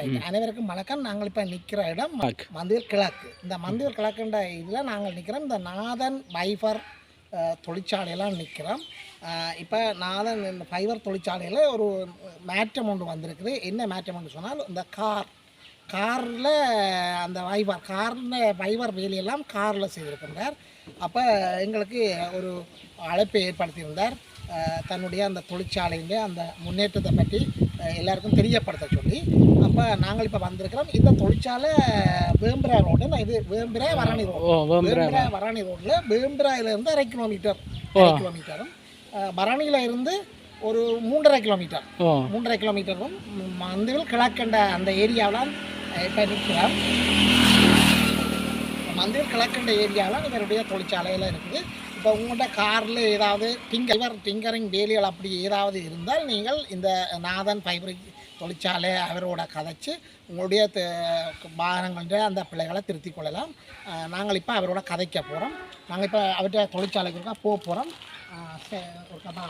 Right அனைவருக்கும் வணக்கம். நாங்கள் இப்போ நிற்கிற இடம். மந்திர் கிழக்கு. இந்த மந்திர் கிழக்குன்ற இதில் நாங்கள் நிற்கிறோம் இந்த நாதன் பைபர் அஹ், தொழிற்சாலையெல்லாம் நிற்கிறோம் இப்போ நாதன் இந்த ஃபைபர் தொழிற்சாலையில் ஒரு மாற்றம் ஒன்று வந்திருக்குது. என்ன மாற்றம் ஒன்று சொன்னால் இந்த கார் காரில் அந்த ஃபைபர் காரில் ஃபைபர் வேலையெல்லாம் காரில் செய்திருக்கின்றார். அப்போ எங்களுக்கு ஒரு அழைப்பை ஏற்படுத்தியிருந்தார். தன்னுடைய அந்த தொழிற்சாலையிൻ്റെ அந்த முன்னேற்றத்தை பற்றி எல்லாருக்கும் தெரியப்படுத்த சொல்லி அப்போ நாங்கள் இப்போ வந்திருக்கிறோம். இந்த தொழிற்சாலை வேம்பரா ரோடு இது வேம்பரா வரணி ரோடு. வேம்பரா வரணி ரோட்டில் வேம்பராயிலிருந்து அரை கிலோமீட்டர் அரை கிலோமீட்டரும் பரணியில இருந்து ஒரு மூன்றரை கிலோமீட்டர். மூன்றரை கிலோமீட்டரும் மந்திவில் கிழக்கண்ட அந்த ஏரியாவில் இப்போ நிற்கிறோம். மந்திர் கிழக்கண்ட ஏரியாவில் இவருடைய தொழிற்சாலையில் இருக்குது. இப்போ உங்கள்கிட்ட காரில் ஏதாவது டிங்கர் டிங்கரிங் வேலிகள் அப்படி ஏதாவது இருந்தால் நீங்கள் இந்த நாதன் ஃபைப்ரிக் தொழிற்சாலை அவரோட கதைச்சு உங்களுடைய த- வாகனங்களுடைய அந்த பிள்ளைகளை திருத்திக் கொள்ளலாம். நாங்கள் இப்போ அவரோட கதைக்க போகிறோம் நாங்கள் இப்போ அவர்கிட்ட தொழிற்சாலைக்கு இருக்கா போக போகிறோம் ஒரு கதை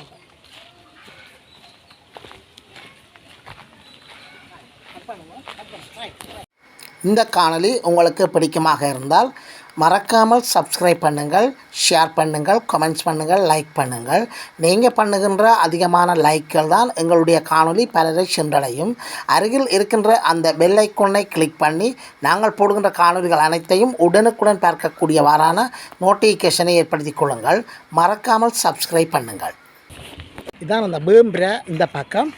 இந்த காணொளி உங்களுக்கு பிடிக்குமாக இருந்தால் மறக்காமல் சப்ஸ்கிரைப் பண்ணுங்கள் ஷேர் பண்ணுங்கள் கமெண்ட்ஸ் பண்ணுங்கள் லைக் பண்ணுங்கள். நீங்கள் பண்ணுகின்ற அதிகமான லைக்கள் தான் எங்களுடைய காணொளி பலரை சென்றடையும். அருகில் இருக்கின்ற அந்த பெல் ஐக்கோனை கிளிக் பண்ணி நாங்கள் போடுகின்ற காணொளிகள் அனைத்தையும் உடனுக்குடன் பார்க்கக்கூடியவாறான நோட்டிஃபிகேஷனை ஏற்படுத்திக் கொள்ளுங்கள். மறக்காமல் சப்ஸ்கிரைப் பண்ணுங்கள். இதான் அந்த பேம்புர இந்த பக்கம்.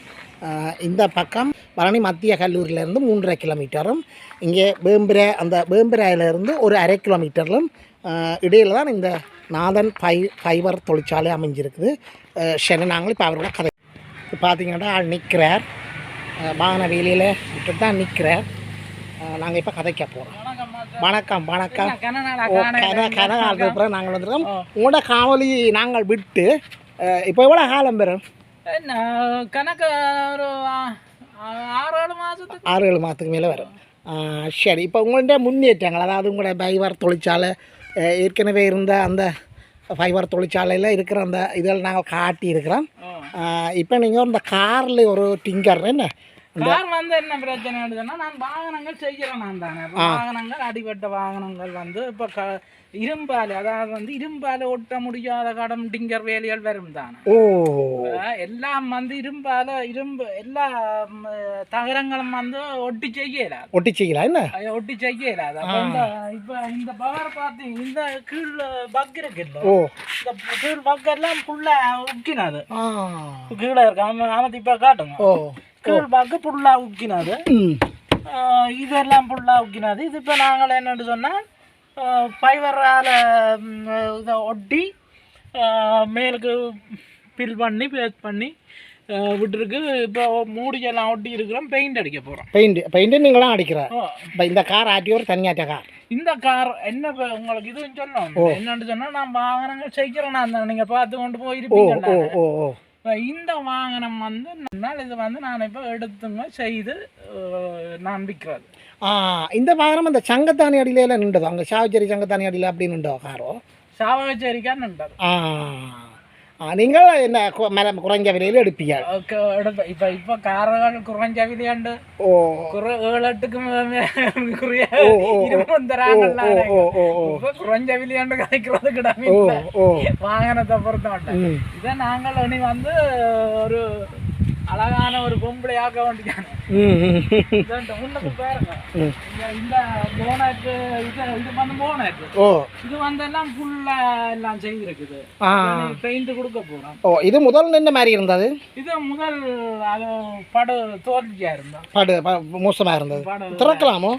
இந்த பக்கம் பழனி மத்திய கல்லூரியிலேருந்து மூன்றரை கிலோமீட்டரும் இங்கே பேம்புர அந்த பேம்புராயிலிருந்து ஒரு அரை கிலோமீட்டரிலும் இடையில் தான் இந்த நாதன் ஃபை ஃபைபர் தொழிற்சாலை அமைஞ்சிருக்குது. சரி நாங்கள் இப்போ அவரோட கதை. இப்போ பார்த்தீங்கன்னா ஆள் நிற்கிறார் வாகன வேலையில் விட்டு தான் நிற்கிறார் நாங்கள் இப்போ கதைக்க போகிறோம் வணக்கம் வணக்கம். கன காலத்துக்கு அப்புறம் நாங்கள் வந்துருக்கோம். உங்களோட காணொலி நாங்கள் விட்டு இப்போ எவ்வளோ காலம் பெறும்? கணக்கு ஒரு ஆறு ஏழு மாதத்துக்கு மேலே வரும். சரி. இப்போ உங்கள்கிட்ட முன்னேற்றங்கள் அதாவது உங்களோட ஃபைபர் தொழிற்சாலை ஏற்கனவே இருந்த அந்த ஃபைபர் தொழிற்சாலையில் இருக்கிற அந்த இதில் நாங்கள் காட்டி இருக்கிறோம் இப்போ நீங்கள் இந்த காரில் ஒரு டிங்கர் என்ன? கார் வந்து என்ன பிரச்சனை சொன்னா நான் வாகனங்கள் செய்கிறேன் நான் தானே. வாகனங்கள் அடிபட்ட வாகனங்கள் வந்து இப்போ க இரும்பால் அதாவது வந்து இரும்பால் ஒட்ட முடியாத கடம் டிங்கர் வேலைகள் வரும் தானே. எல்லாம் வந்து இரும்பால இரும்பு எல்லா தகரங்களும் வந்து ஒட்டி செய்யல ஒட்டி செய்யலாம் என்ன? ஒட்டி செய்யல இப்ப இந்த பவர் பார்த்து இந்த கீழ் பக் இருக்குல்ல ஓ. இந்த கீழ் பக் எல்லாம் ஃபுல்லா உக்கினது கீழே இருக்கு அவன் இப்ப காட்டுங்க ஓ. கீழ் பக்கு ஃபுல்லா உக்கினது இதெல்லாம் ஃபுல்லா உக்கினது. இது இப்போ நாங்கள் என்னன்னு சொன்னால் ஃபைபரால் இதை ஒட்டி மேலுக்கு பில் பண்ணி பேஸ்ட் பண்ணி விட்டுருக்கு. இப்போ மூடியெல்லாம் ஒட்டி இருக்கிறோம். பெயிண்ட் அடிக்க போகிறோம் பெயிண்ட் பெயிண்ட் நீங்களாம் அடிக்கிற. இப்போ இந்த கார் ஆட்டி ஒரு தனியாட்ட கார். இந்த கார் என்ன உங்களுக்கு இதுவும் சொல்லணும் என்னன்னு சொன்னால் நான் வாகனங்கள் செய்கிறேன். நான் நீங்கள் பார்த்து கொண்டு போயிருப்பீங்க இப்ப இந்த வாகனம் வந்து நான் இது வந்து நான் இப்போ எடுத்துங்க செய்து ஆஹ் நான் விற்கிறது. ஆ இந்த வாகனம் அந்த சங்கத்தானி அடியில நின்றது? அங்கே சாவச்சேரி சங்கத்தானி அடியில் அப்படி நின்றோ காரோ? சாவகச்சேரிக்கா நின்றது ஆ. ஆ, நீங்கள் என்ன கு- மேல குறைஞ்ச விலையில் எடுப்பீங்க ஓகே, எடுப்ப- இப்ப இப்ப கார்கள் குறைஞ்ச விலையாண்டு ஓ குறை ஏழு எட்டுக்கு மே- மே- குறைய ஓ, ஓ, அழகான ஒரு பொம்பளை ஆக்க வேண்டியதானே ம் ம். இதாண்ட முன்னுக்கு பாருங்க. இந்த- போனட்டு இது இது வந்து போனட்டு ஓ. இது வந்து எல்லாம் ஃபுல்லா எல்லாம் செய்திருக்குது. பெயிண்ட் கொடுக்க போறோம் ஓ இது முதல் நின்ற மாதிரி இருந்தது இது முதல் அது படு தோல்வியா இருந்தா. படு மோசமாக இருந்தது. திறக்கலாமோ?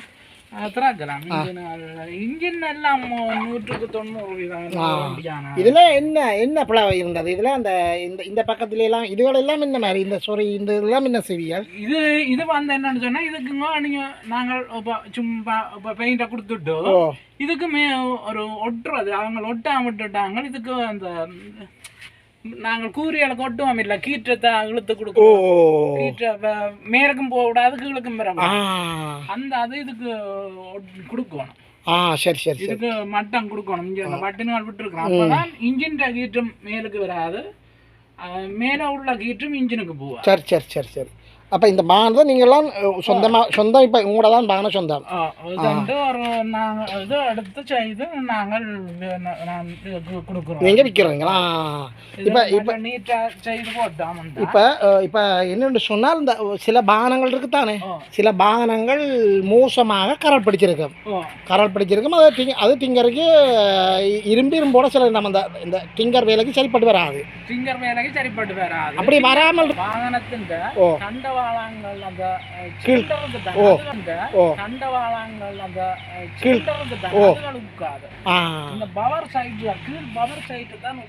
இதில் என்ன என்ன பிளவு இருந்தது? இதில் அந்த இந்த இந்த பக்கத்துல எல்லாம் இதுகள் எல்லாம் என்ன மாதிரி? இந்த சொறி இந்த இதெல்லாம் என்ன செய்வியல் இது இது வந்து என்னன்னு சொன்னா இதுக்குங்க நீங்க நாங்கள் சும்மா பெயிண்ட கொடுத்துட்டு. ஓ. இதுக்கு மே ஒரு ஒட்டுறது. அவங்க ஒட்டாம விட்டுட்டாங்க. இதுக்கு அந்த நாங்கள் கூறியால கொட்டுவோம் இல்ல. கீற்றத்தை இழுத்து ஓ. கொடுக்கணும் கீற்ற மேலுக்கும் போக கூடாது கீழுக்கும் பெற ஆ. அந்த அது இதுக்கு கொடுக்கணும். ஆ சரி சரி இதுக்கு மட்டம் கொடுக்கணும். இங்க இந்த பட்டினால் விட்டுருக்கணும் அப்பதான் இன்ஜின் கீற்றும் மேலுக்கு வராது. மேல உள்ள கீற்றும் இன்ஜினுக்கு போவா சரி சரி சரி சரி. அப்போ இந்த பானம் நீங்கள்லாம் சொந்தமாக சொந்தம் இப்போ உங்களோட தான் பானம் சொந்தம். இது எடுத்து செய்து நாங்கள் கொடுக்குறோம். நீங்கள் விற்கிறீங்களா இப்போ இப்போ நீட்டாக செய்து போட்டோம் இப்போ இப்போ என்னென்னு சொன்னால் இந்த சில பானங்கள் இருக்குதானே? ஓ. சில பானங்கள் மோசமாக கரல் பிடிச்சிருக்கு ஓ கரல் பிடிச்சிருக்கும். அது டிங் அது டிங்கருக்கு இரும்பு இரும்போட சில நம்ம இந்த இந்த டிங்கர் வேலைக்கு சரிப்பட்டு வராது. சிங்கர் வேலைக்கு சரிப்பட்டு வராது. அப்படி வராமல் வாகனத்தின் ஓ. தண்டவாளங்கள் அந்த கீழ். சிலிண்டருக்கு ஓ. உட்காது ஆ இந்த பவர் சைட்ல கீழ் பவர் சைட்டு தான்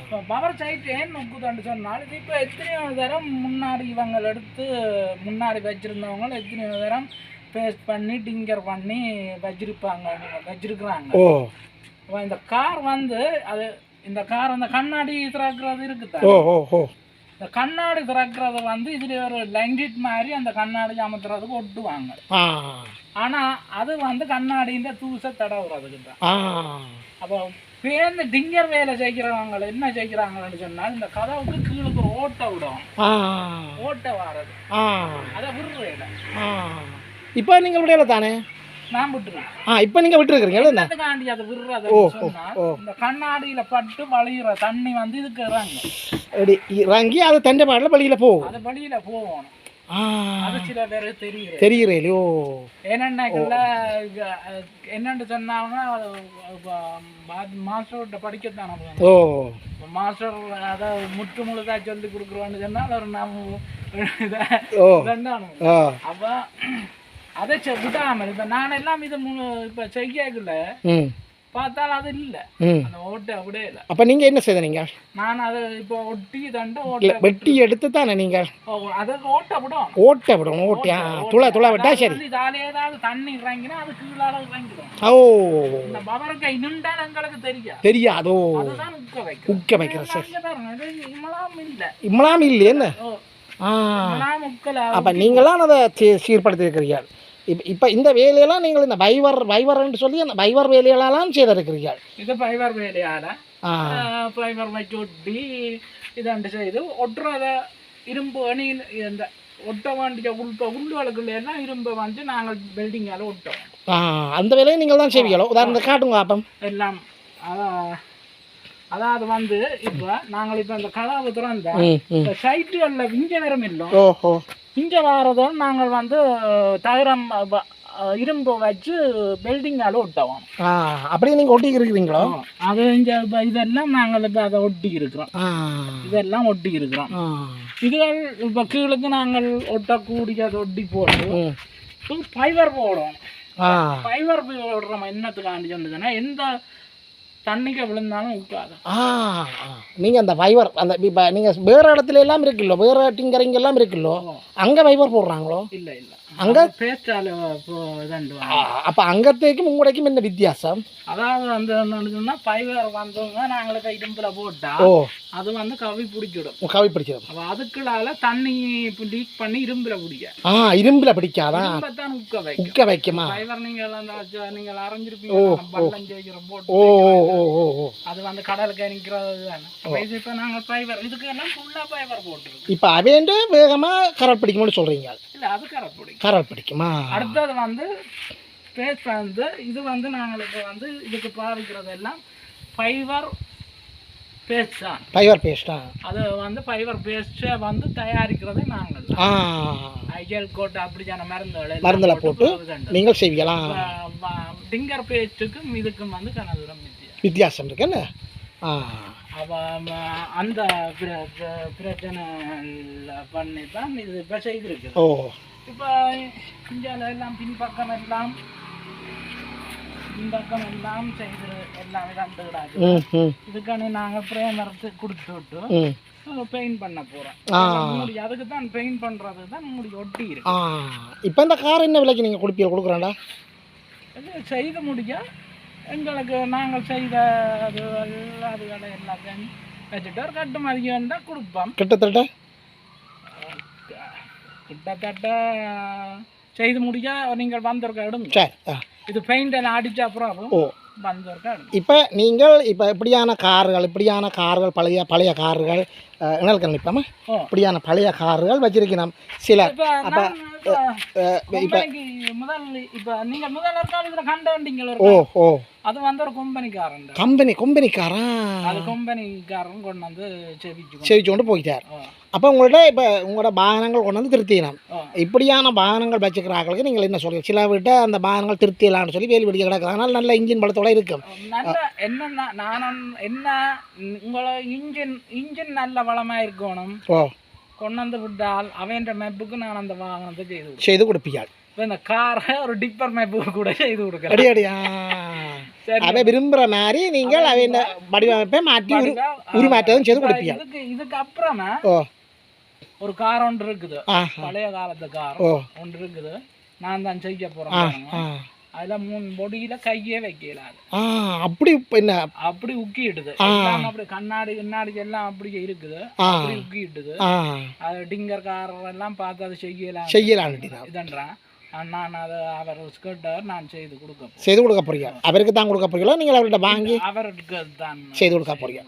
இப்போ பவர் சைட் ஏன் நொக்குதுன்னு சொன்னால் இது இப்போ எத்தனையோ தரம் முன்னாடி இவங்க எடுத்து முன்னாடி வச்சிருந்தவங்க எத்தனையோ தரம் பேஸ்ட் பண்ணி டிங்கர் பண்ணி வச்சிருப்பாங்க வச்சிருக்கிறாங்க இந்த கார் வந்து அது இந்த கார் அந்த கண்ணாடி திறக்கிறது இருக்குதா இந்த கண்ணாடி திறக்கிறது வந்து இதுல ஒரு லைண்டிட் மாதிரி அந்த கண்ணாடி அமர்த்துறதுக்கு ஒட்டுவாங்க. ஆனா அது வந்து கண்ணாடிஇந்த தூசை தடவுறதுக்கு தான். அப்போ பேருந்து டிங்கர் வேலை செய்கிறவங்க என்ன செய்கிறாங்கன்னு சொன்னால் இந்த கதவுக்கு கீழுக்கு ஒரு ஓட்டை விடும். ஓட்டை வாரது. அதை விடுறேன் ஆ. இப்போ நீங்கள் விடையில தானே நான் விட்டுருவேன் ஆ இப்போ நீங்கள் விட்டுருக்குறீங்களா என்ன? என்னத்துக்காண்டி அதை விடுறது. இந்த கண்ணாடியில பட்டு வழிகிற தண்ணி வந்து இதுக்கு இறங்க அப்படி இறங்கி அது தண்டை பாட்டில் வழியில் போகும். அது வழியில போகணும். அது சில பேர் தெரியுது தெரிகிறேன் ஓ. என்னென்னக்குள்ள என்னன்னு சொன்னாங்க மாஸ்டர்கிட்ட படிக்கத்தானே. ஓ. மாஸ்டர் அதை முற்று முழுதா சொல்லி கொடுக்குறோன்னு சொன்னால் ஒரு நம்ம இதை ஓ. ரெண்டானு ஆ. அப்போ அதை விடாமல் இப்போ நான் எல்லாம் இது இப்போ ம். பார்த்தாலும் அது இல்லை. அந்த ஓட்டை அப்படியே இல்லை. அப்போ நீங்கள் என்ன செய்த நீங்கள் நான் அதை இப்போ ஒட்டி தண்டு ஓட்டை வெட்டி எடுத்து தானே நீங்கள் ஓ, அதுக்கு ஓட்டை விடும். ஓட்டை விடும் ஓட்டை. ஆ துளை துளை விட்டா சரி. இதாலே ஏதாவது தண்ணி இறங்கினா அது கீழால இறங்கிடும். ஓ. இந்த பவருக்கு நின்றால் எங்களுக்கு தெரியாது. தெரியாதோ. அதுதான் உட்க வைக்கும். உக்க வைக்கிற சரி. இம்மலாம் இல்லை. இம்மலாம் இல்லையே என்ன? ஆ. அப்போ நீங்களாம் அதை சீ- சீர்படுத்தியிருக்கிறீர்கள். இப்போ இப்போ இந்த வேலையெல்லாம் நீங்கள் இந்த வைவர் வைவர்ன்னு சொல்லி அந்த வைவர் வேலைகளெல்லாம் செய்திருக்கிறீர்கள். இது ஃபைபர் வேலையால ஃபைபர் வச்சு ஒட்டி இதாண்டு செய்து ஒட்டுறத இரும்பு அணி இந்த ஒட்ட வேண்டிய உள் உள்ளுகளுக்குள்ள எல்லாம் இரும்பை வந்து நாங்கள் பில்டிங்கால ஒட்டோம் அந்த வேலையை நீங்கள் தான் செய்வீங்களோ? உதாரணத்தை காட்டுங்க அப்பம். எல்லாம் அதான் அதாவது வந்து இப்போ நாங்கள் இப்போ இந்த கதவு திறந்தா சைட்டுகளில் இங்கே வரும் இல்லை இங்கே வரதோடு நாங்கள் வந்து தகரம் இரும்பு வச்சு பில்டிங்கால ஒட்டுவோம். ஆ அப்படியே நீங்கள் ஒட்டி இருக்கிறீங்களோ அது இங்கே இதெல்லாம் நாங்கள் இப்போ அதை ஒட்டி இருக்கிறோம் இதெல்லாம் ஒட்டி இருக்கிறோம் இதுகள் இப்போ கீழுக்கு நாங்கள் ஒட்டக்கூடியது ஒட்டி போட்டு ம். ஃபைபர் போடுவோம் ஃபைபர் போடுறோம். என்னத்துக்காண்டி சொன்னதுன்னா எந்த தண்ணிக்கு விழுந்தாலும் உட்காது ஆ நீங்கள் அந்த ஃபைபர் அந்த இப்போ நீங்கள் வேறு இடத்துல எல்லாம் இருக்குல்லோ வேறு டிங்கரிங் எல்லாம் இருக்குல்லோ அங்கே ஃபைபர் போடுறாங்களோ? இல்லை இல்லை. இதாண்டு அப்போ அங்கത്തേக்கும் உங்களுக்கும் என்ன வித்தியாசம்? அதாவது வந்து என்னன்னு ஃபைபர் வந்தவங்க நாங்களுக்கு இரும்புல போட்டா அது வந்து கவி பிடிச்சிடும். கவி பிடிச்சது அப்ப அதுக்குள்ளால தண்ணி லீக் பண்ணி இரும்புல பிடிக்க. ஆ இரும்பில் பிடிக்காதான் இரும்பத்தான் உக்க வைக்கும். உக்க வைக்குமா? அந்த அச்ச- நீங்கள் அரைஞ்சிருப்பீங்க ஓ ஓ. ஓ ஓ அது வந்து கடலுக்கு நிற்கிறது தானே. இப்போ நாங்கள் ஃபைபர் இதுக்கு எல்லாம் ஃபுல்லாக ஃபைபர் போட்டுருக்கு. இப்போ அவேண்டு வேகமாக கரல் பிடிக்கும்னு சொல்கிறீங்க இல்லை அது கரை பிடிக்கும் கரல் பிடிக்குமா அடுத்தது வந்து பேஸ்ட் வந்து இது வந்து நாங்களுக்கு வந்து இதுக்கு பாவிக்கிறது எல்லாம் ஃபைபர் பேஸ்ட் தான் ஃபைபர் பேஸ்டா அது வந்து ஃபைபர் பேஸ்ட்டை வந்து தயாரிக்கிறது நாங்கள் ஐஜல் கோட் அப்படியான மருந்துகளை மருந்துல போட்டு நீங்கள் செய்வீங்களா? டிங்கர் பேஸ்ட்டுக்கும் இதுக்கும் வந்து கனதூரம் வித்தியாசம். வித்தியாசம் இருக்கு என்ன? ஆ. அந்த பிர- பிர- பிரச்சனை பண்ணி தான் இது இப்போ செய்திருக்கு ஓ. இப்போ இந்தியாவில் எல்லாம் பின்பக்கம் எல்லாம் பின்பக்கம் எல்லாம் செய்து எல்லாம் ம். இதுக்கான நாங்கள் பிரேமரத்து கொடுத்து விட்டு பெயிண்ட் பண்ண போகிறோம் அதுக்கு தான் பெயிண்ட் பண்ணுறது தான் மூடி ஒட்டி இருக்கு. இப்போ இந்த கார் என்ன விலைக்கு நீங்கள் கொடுப்பீங்க கொடுக்குறாண்டா செய்து முடிய எங்களுக்கு நாங்கள் செய்த அது அதுகளை எல்லாத்தையும் வச்சுட்டு ஒரு கட்டு மதியம் தான் கொடுப்போம் கிட்டத்தட்ட கிட்டத்தட்ட செய்து முடிய நீங்கள் வந்திருக்க எடுங்க சரி இது பெயிண்ட் எல்லாம் அடிச்ச அப்புறம் ஓ இப்போ நீங்கள் இப்போ இப்படியான கார்கள் இப்படியான கார்கள் பழைய பழைய கார்கள் இணல் கணிப்பாம ஓ. இப்படியான பழைய கார்கள் வச்சிருக்கிறோம் சிலர் இப்ப அப்ப இப்ப முதல் இப்ப நீங்க முதல் கண்ட ஓ ஓ அது வந்து ஒரு கம்பெனிக்காரன் கம்பெனி கம்பெனிக்காரன் அது கம்பெனிக்காரன் கொண்டு வந்து செவிச்சு செவிச்சு கொண்டு போயிட்டார் அப்போ உங்கள்ட்ட இப்போ உங்களோட வாகனங்கள் கொண்டு வந்து திருத்தினோம் இப்படியான வாகனங்கள் வச்சுக்கிறாங்களுக்கு நீங்கள் என்ன சொல்றீங்க சில வீட்டை அந்த வாகனங்கள் திருத்திடலாம்னு சொல்லி வேலி வெடிக்க கிடக்குது அதனால் நல்ல இன்ஜின் பலத்தோட இருக்கும் நல்ல என்னன்னா நான் என்ன உங்களை இன்ஜின் இன்ஜின் நல்ல வளமா இருக்கணும் ஓ கொண்டு வந்து விட்டால் அவன் மேப்புக்கு நான் அந்த வாகனத்தை செய்து செய்து கொடுப்பீங்க இப்போ இந்த காரை ஒரு டிப்பர் மேப்புக்கு கூட செய்து கொடுக்கலாம் அடி அடியா சரி. அவ விரும்புகிற மாதிரி நீங்கள் அவ இந்த வடிவமைப்பை மாற்றி உரு செய்து கொடுப்பீங்க இதுக்கு இதுக்கு அப்புறமா ஓ. ஒரு கார் ஒன்று இருக்குது. பழைய காலத்து கார் ஒன்று இருக்குது. நான் தான் செய்ய ஆ அதுல மூணு பொடியில கையே வைக்கல அது. ஆ அப்படி என்ன? அப்படி உக்கிடுது எல்லாம் அப்படி கண்ணாடி கண்ணாடி எல்லாம் அப்படியே இருக்குது. அப்படி உக்கிட்டுது. அது டிங்கர் கார் எல்லாம் பார்த்து அதை செய்யலாம் செய்யலான்னு இதுன்றான். நான் அதை அவர் கேட்டார் நான் செய்து கொடுக்க. செய்து கொடுக்க போறீங்க. அவருக்கு தான் கொடுக்க போறீங்களா? நீங்கள் அவர்கிட்ட வாங்கி அவருக்கு தான் செய்து கொடுக்க போறீங்க.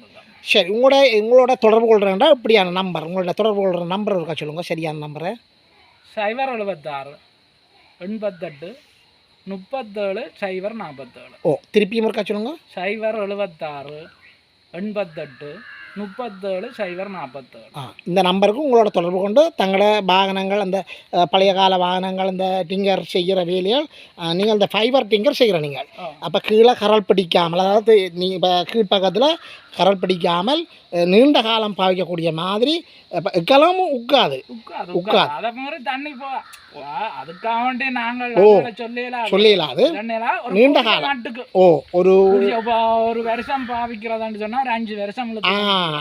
சரி உங்களோட உங்களோட தொடர்பு கொள்றேன்டா. இப்படியான நம்பர் உங்களோட தொடர்பு கொள்கிற நம்பர் இருக்கா சொல்லுங்க. சரியான நம்பரை சைபர் எழுபத்தாறு எண்பத்தெட்டு முப்பத்தேழு சைபர் நாற்பத்தேழு ஓ திருப்பியும் இருக்கா சொல்லுங்க. சைபர் எழுபத்தாறு எண்பத்தெட்டு முப்பத்தேழு சைபர் நாற்பத்தேழு ஆ இந்த நம்பருக்கு உங்களோட தொடர்பு கொண்டு தங்களோட வாகனங்கள் அந்த பழைய கால வாகனங்கள் இந்த டிங்கர் செய்கிற அஹ், நீங்கள் இந்த ஃபைபர் டிங்கர் செய்கிற நீங்கள். அப்போ கீழே கரல் பிடிக்காமல் அதாவது நீ இப்போ கீழ்ப்பக்கத்தில் கரல் பிடிக்காமல் நீண்ட காலம் பாவிக்கக்கூடிய மாதிரி எக்கலமும் உட்காது உட்காது அதை மாதிரி தண்ணி போ அதுக்காக நாங்கள் ஒரு நீண்ட காலம். ஓ ஒரு ஒரு வருஷம் பாவிக்கிறதான்னு சொன்னா ஒரு அஞ்சு வருஷம்.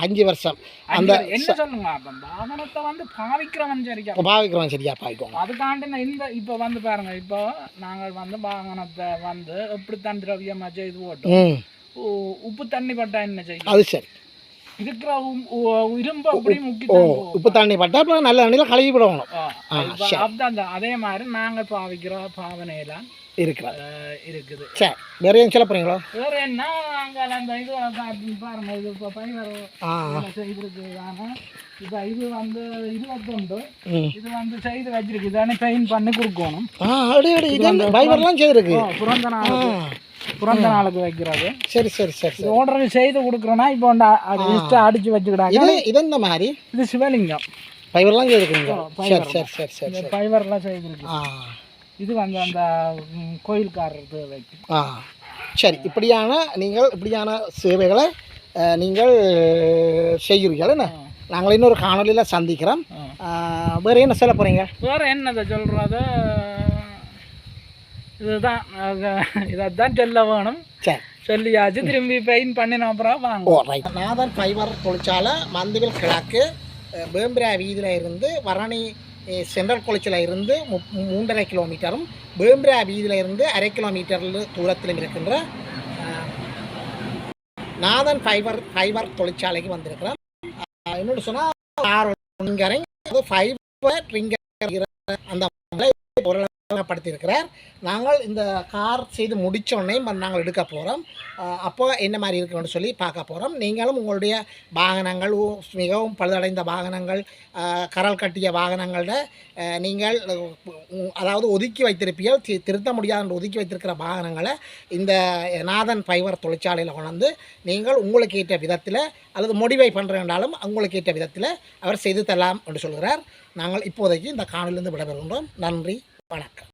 அஞ்சு வருஷம். அந்த என்ன சொல்லுங்க? அப்ப வாகனத்தை வந்து பாவிக்கிறவன் இப்போ பாவிக்கிறோம் சரியா பாவிக்கோங்க. அதுக்காண்டி இந்த இப்போ வந்து பாருங்க இப்போ நாங்கள் வந்து வாகனத்தை வந்து எப்படித்தான் திரவியமா செய்து போட்டோம். உப்பு தண்ணி பட்டா என்ன செய்யும்? அது சரி. உப்பு தண்ணி பட்டா அப்புறம் நல்ல தண்ணியில் கழுவி விடணும் அதே மாதிரி நாங்கள் பாவிக்கிற பாவனையெல்லாம் இருக்கிறார். இருக்குது. சரி. வேறு சொல்ல என்ன அங்கே அந்த இது பாருங்க இது இப்போ பைவர் ஆ. செய்திருக்கு இப்போ இது வந்து இருபத்தொண்டு இது வந்து செய்து வச்சிருக்கு. இதானே பண்ணி கொடுக்கணும். அடி இது ஃபைபர்லாம் செய்திருக்கு. பிறந்த பிறந்த நாளுக்கு வைக்கிறது. சரி சரி சரி ஆர்டர் செய்து கொடுக்குறோன்னா இப்போ அது லிஸ்ட்டை அடிச்சு வச்சுக்கிட்டாங்க இது இது இந்த மாதிரி? இது சிவலிங்கம். ஃபைபர்லாம் செய்திருக்குங்க? சரி சரி சரி சரி ஃபைபர்லாம் செய்திருக்கு இது வந்து அந்த கோயில்காரருக்கு வைக்கும். ஆ. சரி இப்படியான நீங்கள் இப்படியான சேவைகளை நீங்கள் செய்கிறீர்கள். என்ன? நாங்கள் இன்னொரு காணொலியில் சந்திக்கிறோம். வேறு என்ன சொல்ல போகிறீங்க வேற என்னதை சொல்றது? இதுதான். இதைத்தான் சொல்ல வேணும். சொல்லியாச்சு. திரும்பி பெயிண்ட் பண்ணின அப்புறம் வாங்க. நாதன் ஃபைபர் தொழிற்சாலை மந்தவில் கிழக்கு பேம்பிரா வீதியில் இருந்து வரணி சென்ட்ரல் குளச்சில் இருந்து மு- மூன்றரை கிலோமீட்டரும் பேம்பிரா வீதியில் இருந்து அரை கிலோமீட்டர் தூரத்திலும் இருக்கின்ற நாதன் ஃபைபர் ஃபைபர் தொழிற்சாலைக்கு வந்திருக்கிறோம் அஹ், இன்னொன்று சொன்னால் ரிங்கரிங் அது ஃபைபர் ரிங்கர் அந்த படுத்தியிருக்கிறார் நாங்கள் இந்த கார் செய்து முடித்தோடனே நாங்கள் எடுக்க போகிறோம் அப்போ என்ன மாதிரி இருக்குன்னு சொல்லி பார்க்க போகிறோம் நீங்களும் உங்களுடைய வாகனங்கள் மிகவும் பழுதடைந்த வாகனங்கள் கரல் கட்டிய வாகனங்கள நீங்கள் அதாவது ஒதுக்கி வைத்திருப்பீர்கள் திருத்த முடியாத என்று ஒதுக்கி வைத்திருக்கிற வாகனங்களை இந்த நாதன் ஃபைவர் தொழிற்சாலையில் கொண்டு நீங்கள் உங்களுக்கு ஏற்ற விதத்தில் அல்லது மோடிஃபை பண்ணுறேன்றாலும் உங்களுக்கு ஏற்ற விதத்தில் அவர் செய்து தரலாம் என்று சொல்கிறார். நாங்கள் இப்போதைக்கு இந்த காணொலியிலிருந்து விடைபெறுகின்றோம். நன்றி. வணக்கம்